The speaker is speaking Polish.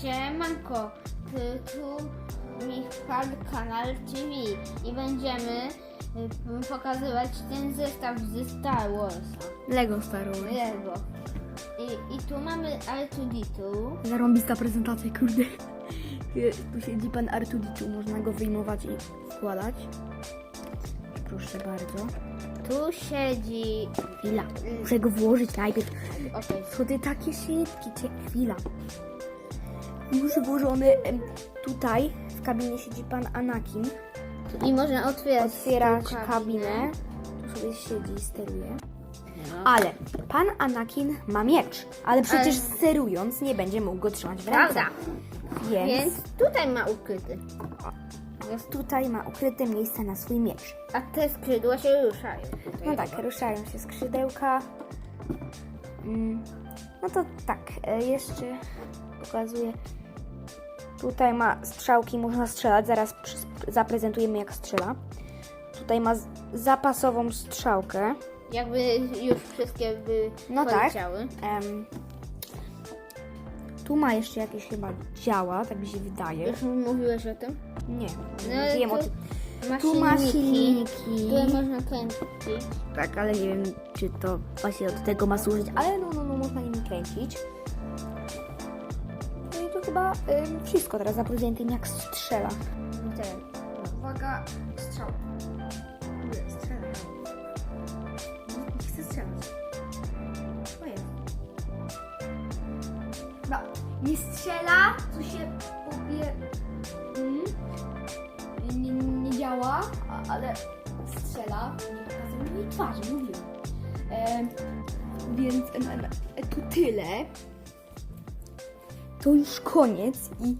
Siemanko, tu, Michal Kanal TV i będziemy y, pokazywać ten zestaw ze Star Warsa. Lego Star Wars. Lego. I, I tu mamy R2D2. Zarąbista prezentacja, kurde. Tu siedzi pan Artuditu, można go wyjmować i wkładać. Proszę bardzo. Tu siedzi... Chwila, muszę go włożyć najpierw. Okej, Schody takie szybkie, chwila. Już włożony tutaj w kabinie siedzi pan Anakin. i można otwierać Otwierać tą kabinę. Tu sobie siedzi i steruje. Ale pan Anakin ma miecz, ale przecież Ale- sterując nie będzie mógł go trzymać w ręce. Prawda. Więc, Więc tutaj ma ukryty. tutaj ma ukryte miejsce na swój miecz. A te skrzydła się ruszają. No tak, ruszają się skrzydełka. Mm, No to tak, e, jeszcze pokazuję. Tutaj ma strzałki, można strzelać. Zaraz zaprezentujemy, jak strzela. Tutaj ma zapasową strzałkę. Jakby już wszystkie by No tak. poleciały. Em, tu ma jeszcze jakieś chyba działa, tak mi się wydaje. Już mówiłeś o tym? Nie, No, wiem o tu- tym. Ma Tu ma silniki, silniki. które można kręcić. Tak, ale nie wiem, czy to właśnie do tego ma służyć, ale no, no, no można nimi kręcić. No to chyba ym, wszystko. Teraz zaprezentujemy jak strzela. Teraz. Uwaga, strzał. Nie, strzela. Chcę strzelać. Co jest? No, nie strzela, co się pobie... Mm. Nie, nie działa, a- ale strzela. Nie pokazuję mi twarzy, mówiłem. E, więc em, e, to tyle to już koniec i...